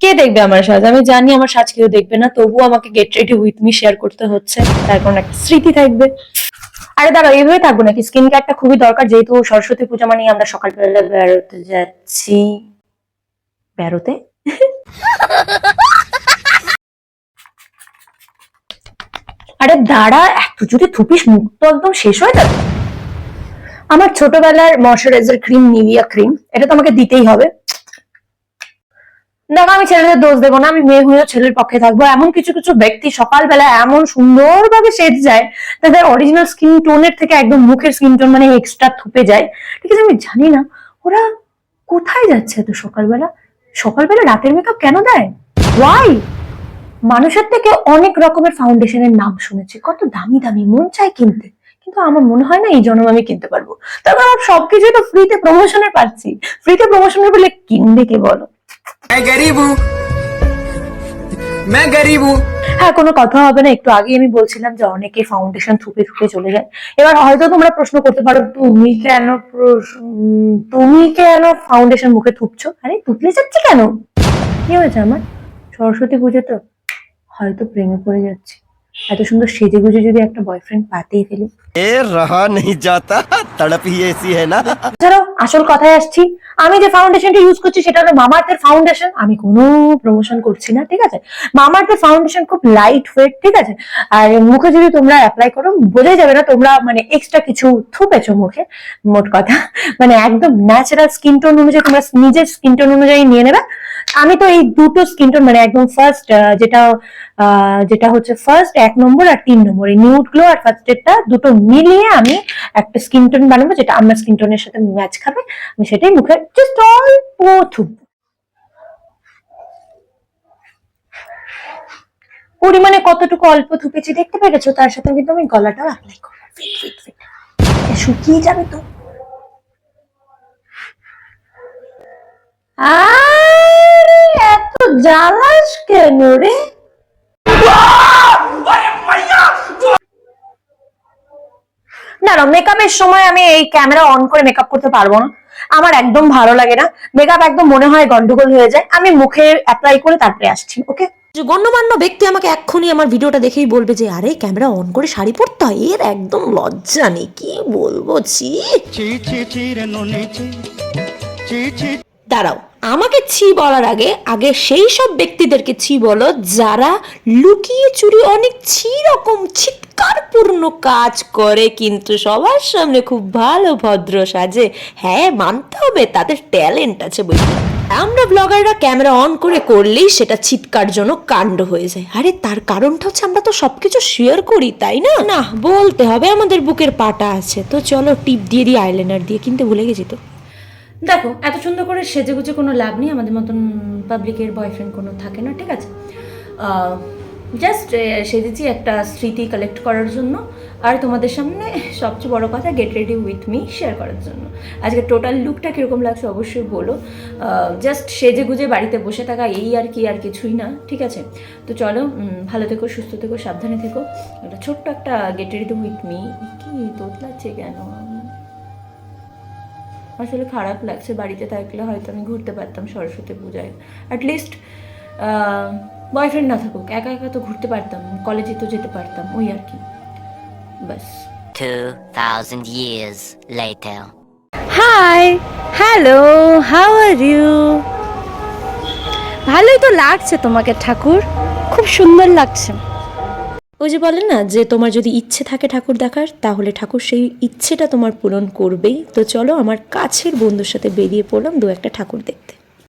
কে দেখবে আমার সাজ আমি জানি আমার সাজ কেউ দেখবে না তবুও আমাকে get ready with me share করতে হচ্ছে। তার কারণ একটা স্মৃতি থাকবে। আরে দাঁড়াও এইভাবে থাকব নাকি? স্কিন কেয়ারটা খুবই দরকার, যেহেতু সরস্বতী পূজা মানে আমরা সকালবেলা বেরোতে যাচ্ছি। বেরোতে? আরে দাঁড়া, এত যদি থুপিস মুখ তো একদম শেষ হয়ে যাবে। আমার ছোটবেলার ময়শ্চারাইজার ক্রিম নিভিয়া ক্রিম এটা তো আমাকে দিতেই হবে। দেখো আমি ছেলেদের দোষ দেবো না, আমি মেয়ে হয়েও ছেলের পক্ষে থাকব। এমন কিছু কিছু ব্যক্তি সকালবেলা এমন সুন্দরভাবে সেজে যায়, তাদের অরিজিনাল স্কিন টোনের থেকে একদম মুখের স্কিন টোন মানে এক্সট্রা থুপে যায়। ঠিক আছে, আমি জানি না, ওরা কোথায় যাচ্ছে এত সকালবেলা? সকালবেলা রাতের মেকআপ কেন দেয়? ওয়াই মানুষের থেকে অনেক রকমের ফাউন্ডেশনের নাম শুনেছি। কত দামি দামি, মন চাই কিনতে। কিন্তু আমার মনে হয় না এই জন্ম আমি কিনতে পারব। তারপর আমার সবকিছু তো ফ্রিতে প্রমোশনের পাচ্ছি। ফ্রিতে প্রমোশনের বলে কিনবে কে বলো? मैं गरीब हूँ मैं गरीब हूँ হ্যাঁ কোনো কথা হবে না একটু আগে আমি বলছিলাম যে অনেকে ফাউন্ডেশন থুপে থুপে চলে যায় এবার হয়তো তোমরা প্রশ্ন করতে পারো তুমি কেন প্রশ- উম, তুমি কেন ফাউন্ডেশন মুখে থুপছো আরে তুতলে যাচ্ছে কেন কি হয়েছে আমার সরস্বতী পুজো তো হয়তো প্রেমে পড়ে যাচ্ছে এত সুন্দর সেজে গুজে যদি একটা বয়ফ্রেন্ড পাতেই ফেলি। এ রাহা নেই যাতা তড়প এসি হ্যায় না। চলো আসল কথায় আসছি আমি যে ফাউন্ডেশনটা ইউজ করছি সেটা হলো মামাআর্থের ফাউন্ডেশন আমি কোনো প্রমোশন করছি না ঠিক আছে? মামার্থের ফাউন্ডেশন খুব লাইট ওয়েট ঠিক আছে? আর মুখে যদি তোমরা অ্যাপ্লাই করো বোঝাই যাবে না তোমরা মানে এক্সট্রা কিছু থুপেছো মুখে মোট কথা। মানে একদম ন্যাচারাল স্কিন টোন অনুযায়ী তোমরা নিজের স্কিন টোন অনুযায়ী নিয়ে নেবে। আমি তো এই দুটো স্কিন টোন মানে একদম ফার্স্ট যেটা যেটা হচ্ছে ফার্স্ট এক নম্বর আর তিন নম্বর। এই নিউড গ্লো আর ফার্স্ট এডটা দুটো মিলিয়ে আমি একটা স্কিন টোন বানাবো, যেটা আমার স্কিন টোনের সাথে ম্যাচ খাবে। আমি সেটাই মুখে জাস্ট অল্প থুপ পরিমাণে কতটুকু অল্প থুপেছি দেখতে পেরেছ? তার সাথে কিন্তু আমি গলাটাও অ্যাপ্লাই করব। শুকিয়ে যাবে তো। আরে এত জ্বালাস কেন রে? দাঁড়াও মেকআপের সময় আমি এই ক্যামেরা অন করে মেকআপ করতে পারব না। আমার একদম ভালো লাগে না। মেকআপ একদম মনে হয় গন্ডগোল হয়ে যায়। আমি মুখে অ্যাপ্লাই করে তারপরে আসছি ওকে যে গণ্যমান্য ব্যক্তি আমাকে এক্ষুনি আমার ভিডিওটা দেখেই বলবে যে আরে ক্যামেরা অন করে শাড়ি পরতে হয়? এর একদম লজ্জা নেই। কি বলব? ছি দাঁড়াও, আমাকে ছি বলার আগে আগে সেই সব ব্যক্তিদেরকে ছি বলো যারা লুকিয়ে চুরি অনেক ছি রকম চিৎকারপূর্ণ কাজ করে, কিন্তু সবার সামনে খুব ভালো ভদ্র সাজে। হ্যাঁ মানতে হবে, তাদের ট্যালেন্ট আছে বই। আমরা ব্লগাররা ক্যামেরা অন করে করলেই সেটা চিৎকারজনক কাণ্ড হয়ে যায়। আরে, তার কারণটা হচ্ছে আমরা তো সবকিছু শেয়ার করি, তাই না? না, বলতে হবে আমাদের বুকের পাটা আছে। তো চলো টিপ দিয়ে দিই আইলাইনার দিয়ে, কিনতে ভুলে গেছি তো। দেখো, এত সুন্দর করে সেজে গুজে কোনো লাভ নেই, আমাদের মতন পাবলিকের বয়ফ্রেন্ড কোনো থাকে না, ঠিক আছে? জাস্ট সেজেছি একটা স্মৃতি কালেক্ট করার জন্য, আর তোমাদের সামনে সবচেয়ে বড় কথা get ready with me share করার জন্য। আজকে টোটাল লুকটা কীরকম লাগছে অবশ্যই বলো। জাস্ট সেজে গুজে বাড়িতে বসে থাকা এই আর কি আর কিছুই না, ঠিক আছে? তো চলো ভালো থেকো, সুস্থ থেকো, সাবধানে থেকো। একটা ছোট্ট একটা গেট রেডি উইথ মি কি তোতলাচ্ছে কেন? আসলে খারাপ লাগছে বাড়িতে থাকলে হয়তো আমি ঘুরতে পারতাম সরস্বতী পূজায়। অ্যাটলিস্ট বয়ফ্রেন্ড না থাকুক একা একা তো ঘুরতে পারতাম কলেজে তো যেতে পারতাম ওই আর কি। ব্যাস। 2,000 years later. Hi hello how are you ভালোই তো লাগছে তোমাকে ঠাকুর। খুব সুন্দর লাগছে। ওই যে বলে না যে তোমার যদি ইচ্ছে থাকে ঠাকুর দেখার, তাহলে ঠাকুর সেই ইচ্ছেটা তোমার পূরণ করবেই। তো চলো আমার কাছের বন্ধুর সাথে বেরিয়ে পড়লাম, দু একটা ঠাকুর দেখতে।